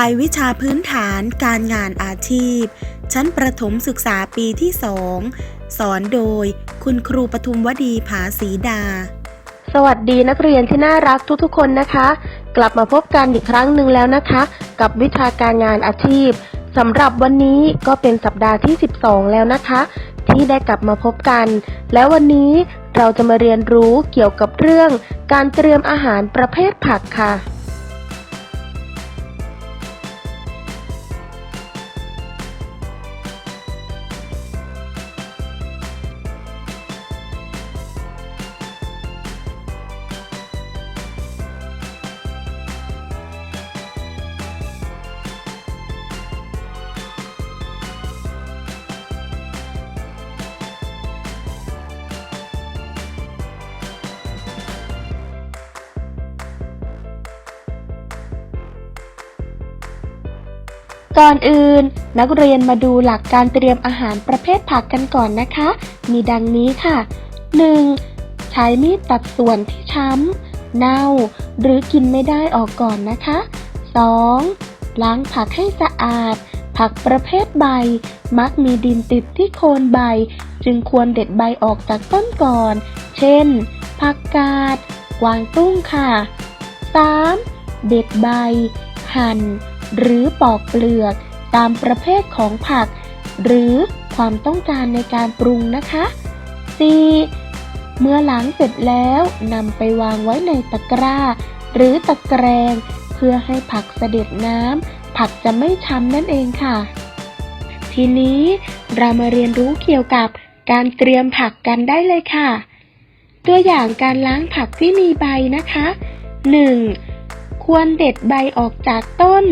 ายวิชาพื้นฐานการงานอาชีพ ชั้นประถมศึกษาปีที่2สอนโดยคุณครูปทุมวดีผาสีดา สวัสดีนักเรียนที่น่ารักทุกๆคนนะคะ กลับมาพบกันอีกครั้งหนึ่งแล้วนะคะ กับวิชาการงานอาชีพสำหรับวันนี้ก็เป็นสัปดาห์ที่ 12 แล้วนะคะ ที่ได้กลับมาพบกัน แล้ววันนี้เราจะมาเรียนรู้เกี่ยวกับเรื่อง การเตรียมอาหารประเภทผักค่ะ ก่อนอื่น นักเรียนมาดูหลักการเตรียมอาหารประเภทผักกันก่อนนะคะ มีดังนี้ค่ะ 1. ใช้มีดตัดส่วนที่ช้ำ เน่า หรือกินไม่ได้ออกก่อนนะคะ 2. ล้างผักให้สะอาด ผักประเภทใบ มักมีดินติดที่โคนใบ จึงควรเด็ดใบออกจากต้นก่อน เช่น ผักกาดกวางตุ้งค่ะ 3. เด็ดใบ หั่น หรือปอกเปลือกตามประเภทของผัก หรือความต้องการในการปรุงนะคะ 4. เมื่อล้างเสร็จแล้วนำไปวางไว้ในตะกร้า หรือตะแกรงเพื่อให้ผักเสด็จน้ำผักจะไม่ช้ำนั่นเองค่ะ ทีนี้เรามาเรียนรู้เกี่ยวกับการเตรียมผักกันได้เลยค่ะ ตัวอย่างการล้างผักที่มีใบนะคะ 1. ควรเด็ดใบออกจากต้น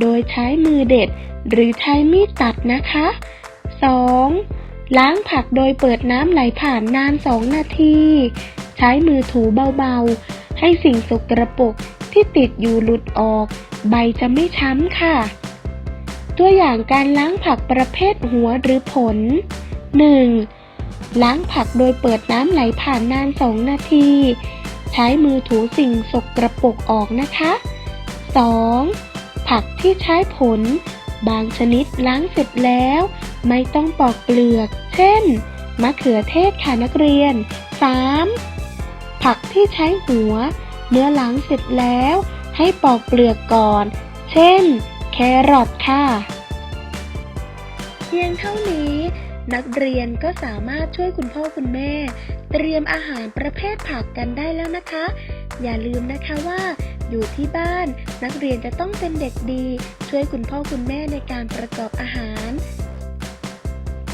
โดยใช้มือเด็ดหรือใช้มีดตัดนะคะ 2. ล้างผักโดยเปิดน้ำไหลผ่านนาน 2 นาที ใช้มือถูเบาๆ ให้สิ่งสกรปรกที่ติดอยู่หลุดออก ใบจะไม่ช้ำค่ะ ตัวอย่างการล้างผักประเภทหัวหรือผล 1. ล้างผักโดยเปิดน้ำไหลผ่านนาน 2 นาที ใช้มือถูสิ่งสกรปรกออกนะคะ 2. ผักที่ใช้ผล บางชนิดล้างเสร็จแล้ว ไม่ต้องปอกเปลือก เช่น มะเขือเทศค่ะนักเรียน 3. ผักที่ใช้หัว เมื่อล้างเสร็จแล้ว ให้ปอกเปลือกก่อน เช่น แครอทค่ะ เพียงเท่านี้ นักเรียนก็สามารถช่วยคุณพ่อคุณแม่ เตรียมอาหารประเภทผักกันได้แล้วนะคะ อย่าลืมนะคะว่าอยู่ที่บ้านนักเรียนจะต้องเป็นเด็กดี ช่วยคุณพ่อคุณแม่ในการประกอบอาหาร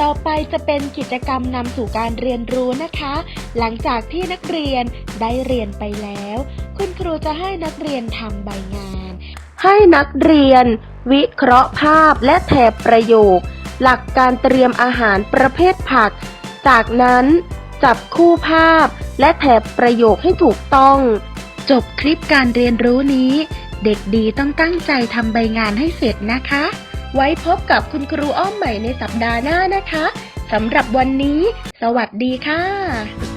ต่อไปจะเป็นกิจกรรมนำสู่การเรียนรู้นะคะ หลังจากที่นักเรียนได้เรียนไปแล้ว คุณครูจะให้นักเรียนทำใบงาน ให้นักเรียน วิเคราะห์ภาพและแถบประโยค หลักการเตรียมอาหารประเภทผัก จากนั้นจับคู่ภาพและแถบประโยคให้ถูกต้อง จบคลิปการเรียนรู้นี้ เด็กดีต้องตั้งใจทำใบงานให้เสร็จนะคะ ไว้พบกับคุณครูอ้อมใหม่ในสัปดาห์หน้านะคะสำหรับวันนี้ สวัสดีค่ะ